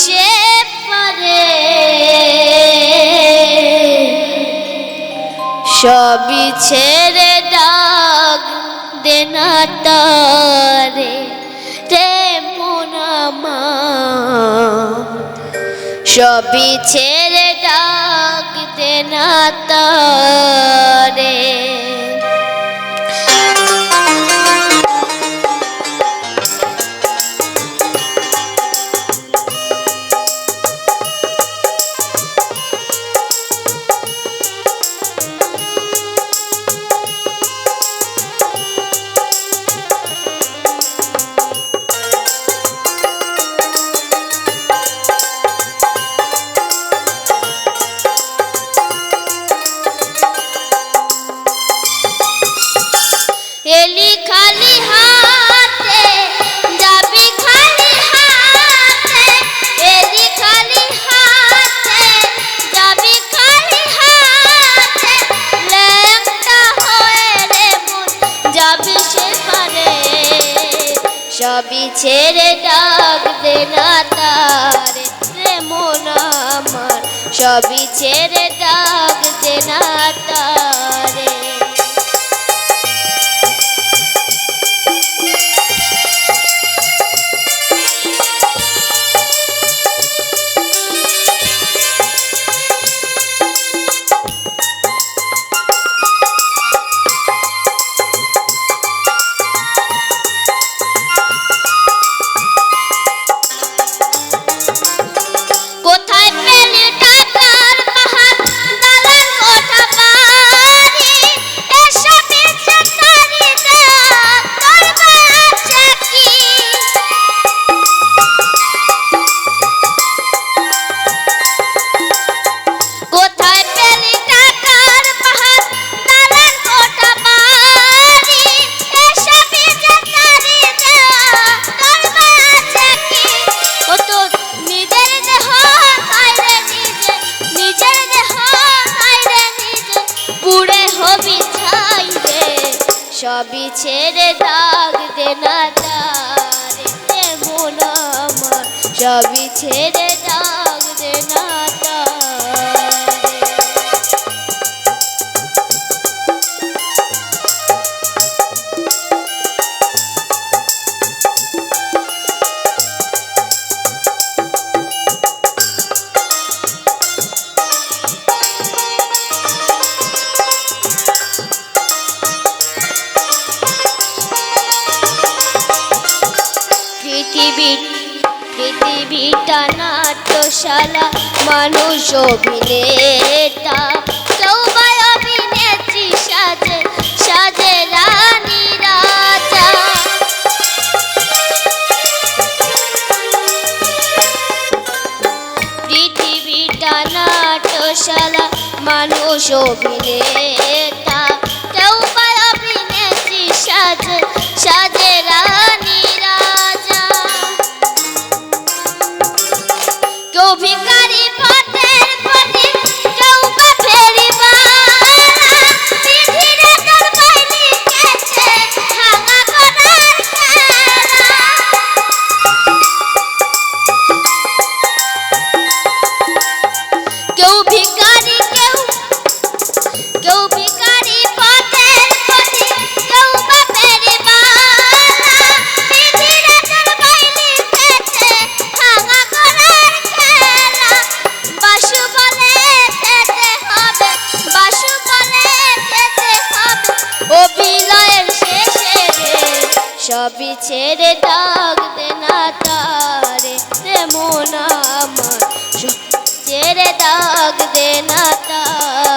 সে পারে সবই ছেড়ে ডাক দেনা তারে রে মোনামা সবই ছেড়ে ডাক দেনা তারে। ছেড়ে ডাক দে না তারে। রে মন আমার সবই ছেড়ে ডাক দে না তারে। সবই ছেড়ে দাগ দে না তারে মন আমার। সবই ছেড়ে পৃথিবী পৃথিবীটা নাট্যশালা, মানুষ অভিনেতা। বা অভিনেত্রী সাজে সাজে রানী রাজা। পৃথিবীটা নাট্যশালা, মানুষ অভিনেতা। সবই ছেড়ে ডাক দেনা তারে মোনা আমার। ছেড়ে ডাক দে না তারে।